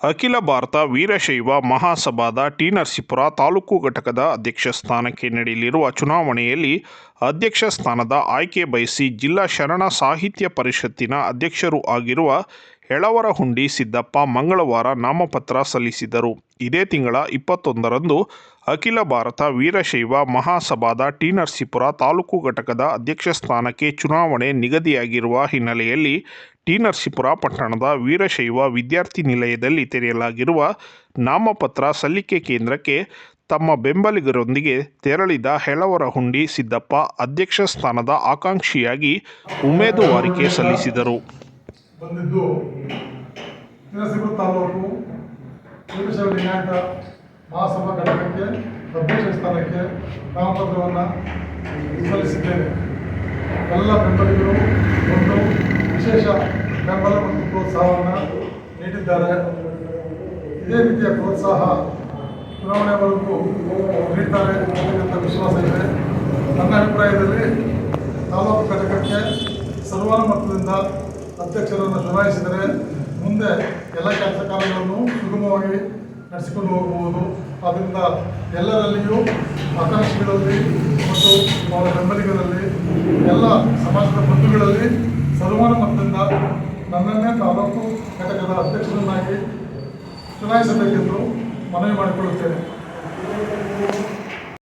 ಅಖಿಲ ಭಾರತ ವೀರಶೈವ ಮಹಾಸಭಾದ ಟಿ ನರಸೀಪುರ ತಾಲೂಕು ಘಟಕದ ಅಧ್ಯಕ್ಷ ಸ್ಥಾನಕ್ಕೆ ನಡೆಯಲಿರುವ ಚುನಾವಣೆಯಲ್ಲಿ ಅಧ್ಯಕ್ಷ ಸ್ಥಾನದ ಆಯ್ಕೆ ಬಯಸಿ ಜಿಲ್ಲಾ ಶರಣ ಸಾಹಿತ್ಯ ಪರಿಷತ್ತಿನ ಅಧ್ಯಕ್ಷರೂ ಆಗಿರುವ ಹೆಳವರಹುಂಡಿ ಸಿದ್ದಪ್ಪ ಮಂಗಳವಾರ ನಾಮಪತ್ರ ಸಲ್ಲಿಸಿದರು. ಇದೇ ತಿಂಗಳ ಇಪ್ಪತ್ತೊಂದರಂದು ಅಖಿಲ ಭಾರತ ವೀರಶೈವ ಮಹಾಸಭಾದ ಟಿ ನರಸೀಪುರ ತಾಲೂಕು ಘಟಕದ ಅಧ್ಯಕ್ಷ ಸ್ಥಾನಕ್ಕೆ ಚುನಾವಣೆ ನಿಗದಿಯಾಗಿರುವ ಹಿನ್ನೆಲೆಯಲ್ಲಿ ಟಿ ಪಟ್ಟಣದ ವೀರಶೈವ ವಿದ್ಯಾರ್ಥಿ ನಿಲಯದಲ್ಲಿ ತೆರೆಯಲಾಗಿರುವ ನಾಮಪತ್ರ ಸಲ್ಲಿಕೆ ಕೇಂದ್ರಕ್ಕೆ ತಮ್ಮ ಬೆಂಬಲಿಗರೊಂದಿಗೆ ತೆರಳಿದ ಹೆಳವರ ಹುಂಡಿ ಸಿದ್ದಪ್ಪ ಅಧ್ಯಕ್ಷ ಸ್ಥಾನದ ಆಕಾಂಕ್ಷಿಯಾಗಿ ಉಮೇದುವಾರಿಕೆ ಸಲ್ಲಿಸಿದರು. ಎಲ್ಲ ಬೆಂಬಲಿಗರು ಒಂದು ವಿಶೇಷ ಬೆಂಬಲ ಮತ್ತು ಪ್ರೋತ್ಸಾಹವನ್ನು ನೀಡಿದ್ದಾರೆ. ಇದೇ ರೀತಿಯ ಪ್ರೋತ್ಸಾಹ ಚುನಾವಣೆವರೆಗೂ ನೀಡ್ತಾರೆ ಅಂತಕ್ಕಂಥ ವಿಶ್ವಾಸ ಇದೆ. ನನ್ನ ಅಭಿಪ್ರಾಯದಲ್ಲಿ ತಾಲೂಕು ಘಟಕಕ್ಕೆ ಸರ್ವಾನುಮತದಿಂದ ಅಧ್ಯಕ್ಷರನ್ನು ಚುನಾಯಿಸಿದರೆ ಮುಂದೆ ಎಲ್ಲ ಕೆಲಸ ಕಾರ್ಯಗಳನ್ನು ಸುಗಮವಾಗಿ ನಡೆಸಿಕೊಂಡು ಹೋಗಬಹುದು. ಆದ್ದರಿಂದ ಎಲ್ಲರಲ್ಲಿಯೂ ಆಕಾಂಕ್ಷಿಗಳಲ್ಲಿ ಮತ್ತು ಅವರ ಬೆಂಬಲಿಗರಲ್ಲಿ, ಎಲ್ಲ ಸಮಾಜದ ಬಂಧುಗಳಲ್ಲಿ ನನ್ನನ್ನೇ ತಾಲೂಕು ಘಟಕದ ಅಧ್ಯಕ್ಷರನ್ನಾಗಿ ಚುನಾಯಿಸಬೇಕೆಂದು ಮನವಿ ಮಾಡಿಕೊಳ್ಳುತ್ತೇನೆ.